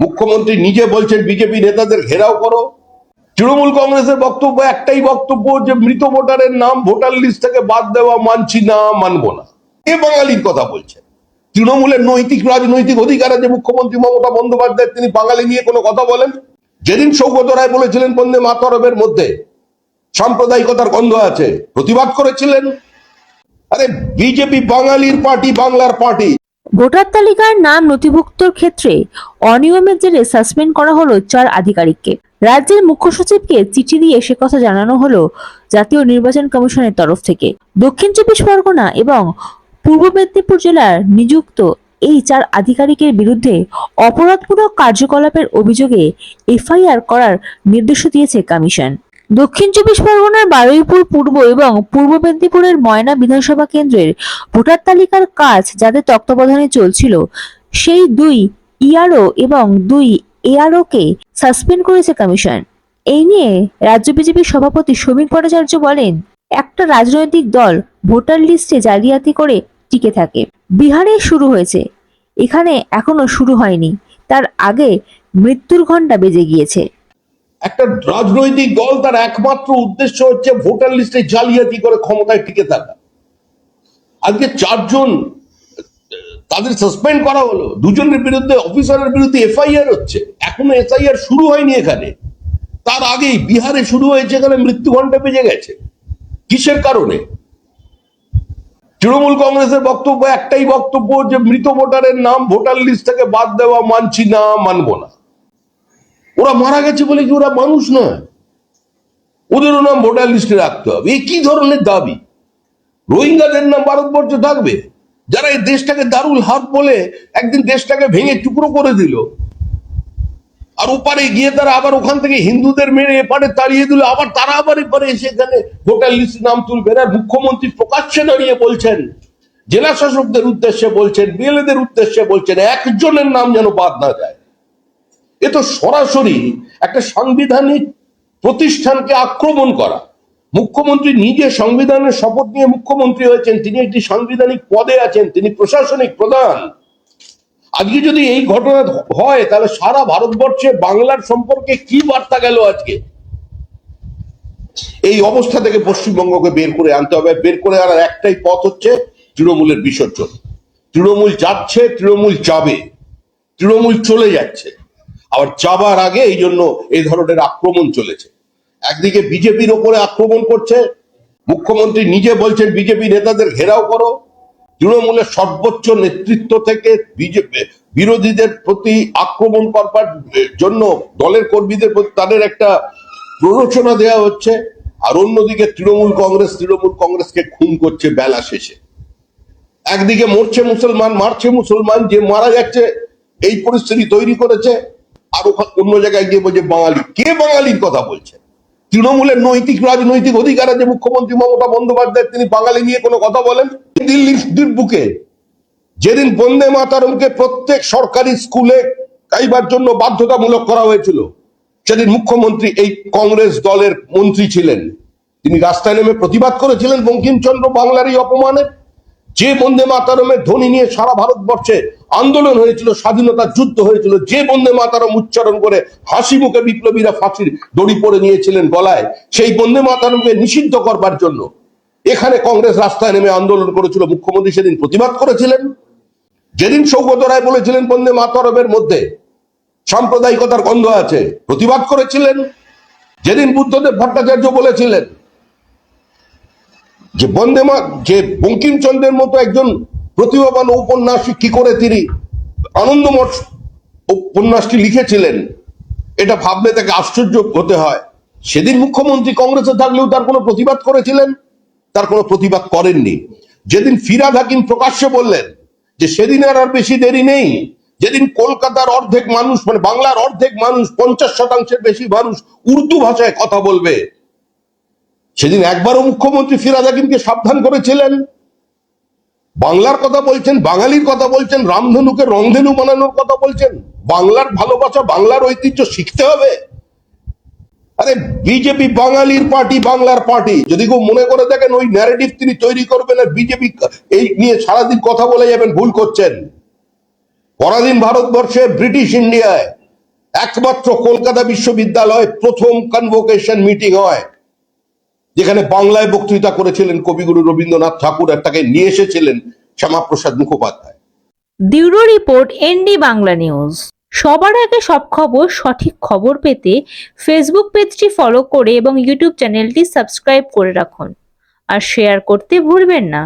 মুখ্যমন্ত্রী নিজে বলছেন, বিজেপি নেতাদের ঘেরাও করো। তৃণমূল কংগ্রেসের বক্তব্য একটাই বক্তব্য যে, মৃত ভোটারের নাম ভোটার লিস্ট থেকে বাদ দেওয়া মানছি না, মানব না। এ বাঙালির কথা বলছেন। তৃণমূলের নৈতিক, রাজনৈতিক অধিকার আছে, মুখ্যমন্ত্রী মমতা বন্দ্যোপাধ্যায়, তিনি বাঙালি নিয়ে কোনো কথা বলেন? যেদিন সৌগত রায় বলেছিলেন, বন্দে মাতরবের মধ্যে সাম্প্রদায়িকতার গন্ধ আছে, প্রতিবাদ করেছিলেন? আরে, বিজেপি বাঙালির পার্টি, বাংলার পার্টি। ভোটার তালিকার নাম নথিভুক্তর ক্ষেত্রে অনিয়মের জেরে সাসপেন্ড করা হলো চার আধিকারিককে। রাজ্যের মুখ্য সচিবকে চিঠি দিয়ে সে কথা জানানো হলো জাতীয় নির্বাচন কমিশনের তরফ থেকে। দক্ষিণ চব্বিশ পরগনা এবং পূর্ব মেদিনীপুর জেলার নিযুক্ত এই চার আধিকারিকের বিরুদ্ধে অপরাধমূলক কার্যকলাপের অভিযোগে এফআইআর করার নির্দেশ দিয়েছে কমিশন। দক্ষিণ চব্বিশ পরগনার বারুইপুর পূর্ব এবং পূর্ব মেদিনীপুরের ময়না বিধানসভা কেন্দ্রের ভোটার তালিকার কাজ যাদের তত্ত্বাবধানে চলছিল, সেই দুই ইআরও এবং দুই এআরও কে সাসপেন্ড করেছে কমিশন। এই নিয়ে রাজ্য বিজেপির সভাপতি শ্রমিক ভট্টাচার্য বলেন, একটা রাজনৈতিক দল ভোটার লিস্টে জালিয়াতি করে টিকে থাকে। বিহারে শুরু হয়েছে। এখানে এখনও শুরু হয়নি। তার আগে মৃত্যুর ঘণ্টা বেজে গিয়েছে। একটা রাজনৈতিক দল তার একমাত্র উদ্দেশ্য হচ্ছে ভোটার লিস্টে জালিয়াতি করে ক্ষমতায় টিকে থাকা। আজকে চারজন, তাদের সাসপেন্ড করা হলো, দুজনের বিরুদ্ধে, অফিসারের বিরুদ্ধে এফআইআর হচ্ছে, এখনও এসআইআর শুরু হয়নি এখানে। তার আগেই বিহারে শুরু হয়েছে, এখানে মৃত্যু ঘণ্টা বেজে গেছে। কিসের কারণে? তৃণমূল কংগ্রেসের বক্তব্য একটাই বক্তব্য যে মৃত ভোটারের নাম ভোটার লিস্ট থেকে বাদ দেওয়া মানছি না, মানবো না। ওরা মারা গেছে বলে কি ওরা মানুষ নয়? ওদেরও নাম ভোটার লিস্টে রাখতে হবে। এ কি ধরনের দাবি? রোহিঙ্গাদের নাম ভারতবর্ষে থাকবে? যারা এই দেশটাকে দারুল হাত বলে একদিন দেশটাকে ভেঙে টুকরো করে দিল। আর ওপারে গিয়ে তারা আবার ওখান থেকে হিন্দুদের মেরে এপারে তাড়িয়ে দিল। আবার তারা আবার এপারে এসে এখানে ভোটার লিস্ট নাম তুলবে। আর মুখ্যমন্ত্রী প্রকাশ্যে দাঁড়িয়ে বলছেন জেলা শাসকদের উদ্দেশ্যে বলছেন, বিএলএদের উদ্দেশ্যে বলছেন, একজনের নাম যেন বাদ না যায়। এ তো সরাসরি একটা সাংবিধানিক প্রতিষ্ঠানকে আক্রমণ করা। মুখ্যমন্ত্রী নিজে সংবিধানের শপথ নিয়ে মুখ্যমন্ত্রী হয়েছেন, তিনি একটি সাংবিধানিক পদে আছেন, তিনি প্রশাসনিক প্রধান। আজকে যদি এই ঘটনা হয়, তাহলে সারা ভারতবর্ষে বাংলার সম্পর্কে কি বার্তা গেল আজকে? এই অবস্থা থেকে পশ্চিমবঙ্গকে বের করে আনতে হবে। বের করে আনার একটাই পথ হচ্ছে তৃণমূলের বিসর্জন। তৃণমূল যাচ্ছে, তৃণমূল যাবে। তৃণমূল চলে যাচ্ছে। আবার যাবার আগে এই জন্য এই ধরনের আক্রমণ চলেছে। একদিকে বিজেপির ওপরে আক্রমণ করছে, মুখ্যমন্ত্রী নিজে বলছেন, বিজেপি নেতাদের ঘেরাও করো। তৃণমূলের সর্বোচ্চ নেতৃত্ব থেকে বিজেপি বিরোধীদের প্রতি আক্রমণ করবার জন্য দলের কর্মীদের প্রতি তাদের একটা প্ররোচনা দেওয়া হচ্ছে। আর অন্যদিকে তৃণমূল কংগ্রেস, তৃণমূল কংগ্রেসকে খুন করছে বেলা শেষে। একদিকে মরছে মুসলমান, মারছে মুসলমান, যে মারা যাচ্ছে, এই পরিস্থিতি তৈরি করেছে। আর ওখানে অন্য জায়গায় গিয়ে বলছে বাঙালি। কে বাঙালির কথা বলছে? তৃণমূলের নৈতিক, রাজনৈতিক অধিকার আছে। মুখ্যমন্ত্রী মমতা বন্দ্যোপাধ্যায়, তিনি বাঙালি নিয়ে কোনো কথা বলেন? দিল্লির বুকে যেদিন বন্দে মাতারমকে প্রত্যেক সরকারি স্কুলে গাইবার জন্য বাধ্যতামূলক করা হয়েছিল, সেদিন মুখ্যমন্ত্রী এই কংগ্রেস দলের মন্ত্রী ছিলেন। তিনি রাস্তায় নেমে প্রতিবাদ করেছিলেন বঙ্কিমচন্দ্র বাংলার এই অপমানের যে বন্দে মাতারমের ধ্বনি নিয়ে সারা ভারতবর্ষে আন্দোলন হয়েছিল স্বাধীনতার যুদ্ধ হয়েছিল, যে বন্দে মাতারম উচ্চারণ করে হাসি মুখে বিপ্লবীরা ফাঁসির দড়ি পরে নিয়েছিলেন গলায়, সেই বন্দে মাতারমকে নিষিদ্ধ করবার জন্য। এখানে কংগ্রেস রাস্তায় নেমে আন্দোলন করেছিল, মুখ্যমন্ত্রী সেদিন প্রতিবাদ করেছিলেন। যেদিন সৌগত রায় বলেছিলেন, বন্দে মাতারমের মধ্যে সাম্প্রদায়িকতার গন্ধ আছে, প্রতিবাদ করেছিলেন। যেদিন বুদ্ধদেব ভট্টাচার্য বলেছিলেন যে বন্দে মা যে বঙ্কিমচন্দ্রের মতো একজন প্রতিভাবান ঔপন্যাসিক কি করে তিনি আনন্দমঠ উপন্যাসটি লিখেছিলেন? এটা ভাবলে তাকে আশ্চর্য হতে হয়। সেদিন মুখ্যমন্ত্রী কংগ্রেসে থাকলেও তার কোনো প্রতিবাদ করেছিলেন? তার কোনো প্রতিবাদ করেননি। যেদিন ফিরাদ হাকিম প্রকাশ্যে বললেন যে, সেদিন আর আর বেশি দেরি নেই। যেদিন কলকাতার অর্ধেক মানুষ মানে বাংলার অর্ধেক মানুষ, পঞ্চাশ শতাংশের বেশি মানুষ উর্দু ভাষায় কথা বলবে। সেদিন একবারও মুখ্যমন্ত্রী ফিরাদ হাকিমকে সাবধান করেছিলেন। বাংলার কথা বলছেন, বাঙালির কথা বলছেন, রামধনুকে রংধেনু বানানোর কথা বলছেন। বাংলার ভালোবাসা, বাংলার ঐতিহ্য শিখতে হবে। আরে বিজেপি বাঙালির পার্টি, বাংলার পার্টি। যদি কেউ মনে করে দেখেন, ওই ন্যারেটিভ তিনি তৈরি করবেন আর বিজেপি এই নিয়ে সারাদিন কথা বলে যাবেন, ভুল করছেন। পরাধীন ভারতবর্ষে, ব্রিটিশ ইন্ডিয়ায়, একমাত্র কলকাতা বিশ্ববিদ্যালয়ে প্রথম কনভোকেশন মিটিং হয়। যেখানে বাংলায় বক্তৃতা করেছিলেন কবিগুরু রবীন্দ্রনাথ ঠাকুর আর তাকে নিয়ে এসেছিলেন Shyamaprasad Mukhopadhyay. Bureau report ND Bangla news. সবার আগে সব খবর, সঠিক খবর পেতে ফেসবুক পেজটি ফলো করে এবং ইউটিউব চ্যানেলটি সাবস্ক্রাইব করে রাখুন। আর শেয়ার করতে ভুলবেন না।